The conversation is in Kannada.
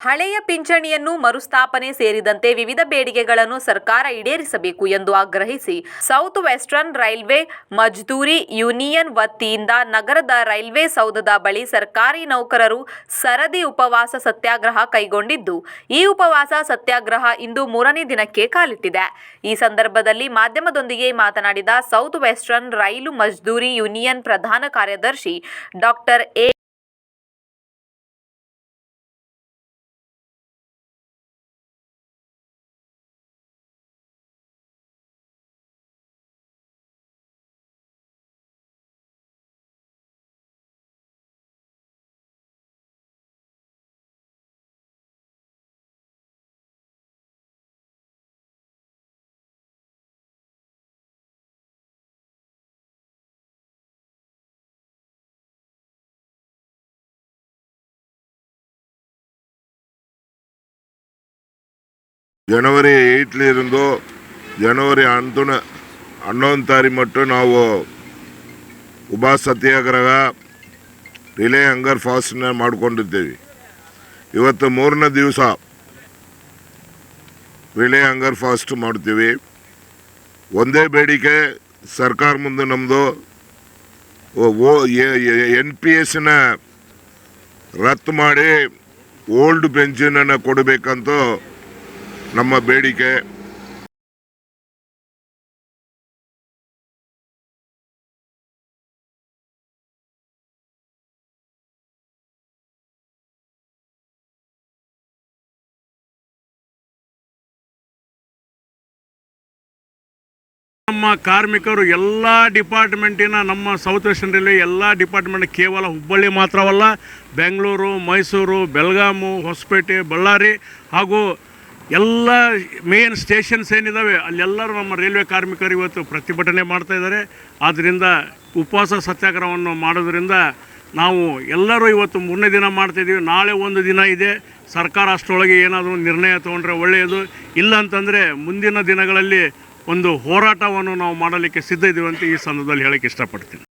ಹಳೆಯ ಪಿಂಚಣಿಯನ್ನು ಮರುಸ್ಥಾಪನೆ ಸೇರಿದಂತೆ ವಿವಿಧ ಬೇಡಿಕೆಗಳನ್ನು ಸರ್ಕಾರ ಈಡೇರಿಸಬೇಕು ಎಂದು ಆಗ್ರಹಿಸಿ south western railway Majdoori union ವತಿಯಿಂದ ನಗರದ ರೈಲ್ವೆ ಸೌಧದ ಬಳಿ ಸರ್ಕಾರಿ ನೌಕರರು ಸರದಿ ಉಪವಾಸ ಸತ್ಯಾಗ್ರಹ ಕೈಗೊಂಡಿದ್ದು, ಈ ಉಪವಾಸ ಸತ್ಯಾಗ್ರಹ ಇಂದು ಮೂರನೇ ದಿನಕ್ಕೆ ಕಾಲಿಟ್ಟಿದೆ. ಈ ಸಂದರ್ಭದಲ್ಲಿ ಮಾಧ್ಯಮದೊಂದಿಗೆ ಮಾತನಾಡಿದ south western rail Majdoori union ಪ್ರಧಾನ ಕಾರ್ಯದರ್ಶಿ ಡಾಕ್ಟರ್ ಎ. ஜனவரி எயிட்ல இருந்தோ ஜனவரி ಹನ್ನೊಂದು ಹನ್ನೊಂದು ತಾರೀಕು ಮಟ್ಟು ನಾವು ಉಪವಾಸ ಸತ್ಯಾಗ್ರಹ ರಿಲೇ ಹಂಗರ್ ಫಾಸ್ಟ್ನ ಮಾಡ್ಕೊಂಡಿದ್ದೇವೆ ಇವತ್ತು ಮೂರನೇ ದಿವಸ ರಿಲೇ ಹಂಗರ್ ಫಾಸ್ಟ್ ಮಾಡ್ತೀವಿ ಒಂದೇ ಬೇಡಿಕೆ ಸರ್ಕಾರ ಮುಂದೆ ನಮ್ಮದು ಓ ಎನ್ ಪಿ ಎಸ್ನ ರದ್ದು ಮಾಡಿ ಓಲ್ಡ್ ಪೆನ್ಷನನ್ನು ಕೊಡಬೇಕಂತ ನಮ್ಮ ಬೇಡಿಕೆ. ನಮ್ಮ ಕಾರ್ಮಿಕರು ಎಲ್ಲ ಡಿಪಾರ್ಟ್ಮೆಂಟಿನ ನಮ್ಮ ಸೌತ್ ವೆಸ್ಟರ್ನ್ ರೈಲ್ವೆ ಎಲ್ಲ ಡಿಪಾರ್ಟ್ಮೆಂಟ್ ಕೇವಲ ಹುಬ್ಬಳ್ಳಿ ಮಾತ್ರವಲ್ಲ, ಬೆಂಗಳೂರು, ಮೈಸೂರು, ಬೆಳಗಾಮು, ಹೊಸಪೇಟೆ, ಬಳ್ಳಾರಿ ಹಾಗೂ ಎಲ್ಲ ಮೇನ್ ಸ್ಟೇಷನ್ಸ್ ಏನಿದ್ದಾವೆ ಅಲ್ಲೆಲ್ಲರೂ ನಮ್ಮ ರೈಲ್ವೆ ಕಾರ್ಮಿಕರು ಇವತ್ತು ಪ್ರತಿಭಟನೆ ಮಾಡ್ತಾ ಇದ್ದಾರೆ. ಆದ್ದರಿಂದ ಉಪವಾಸ ಸತ್ಯಾಗ್ರಹವನ್ನು ಮಾಡೋದರಿಂದ ನಾವು ಎಲ್ಲರೂ ಇವತ್ತು ಮೂರನೇ ದಿನ ಮಾಡ್ತಾಯಿದ್ದೀವಿ ನಾಳೆ ಒಂದು ದಿನ ಇದೆ. ಸರ್ಕಾರ ಅಷ್ಟರೊಳಗೆ ಏನಾದರೂ ನಿರ್ಣಯ ತೊಗೊಂಡ್ರೆ ಒಳ್ಳೆಯದು. ಇಲ್ಲ ಅಂತಂದರೆ ಮುಂದಿನ ದಿನಗಳಲ್ಲಿ ಒಂದು ಹೋರಾಟವನ್ನು ನಾವು ಮಾಡಲಿಕ್ಕೆ ಸಿದ್ಧ ಇದ್ದೀವಿ ಅಂತ ಈ ಸಂದರ್ಭದಲ್ಲಿ ಹೇಳಕ್ಕೆ ಇಷ್ಟಪಡ್ತೀನಿ.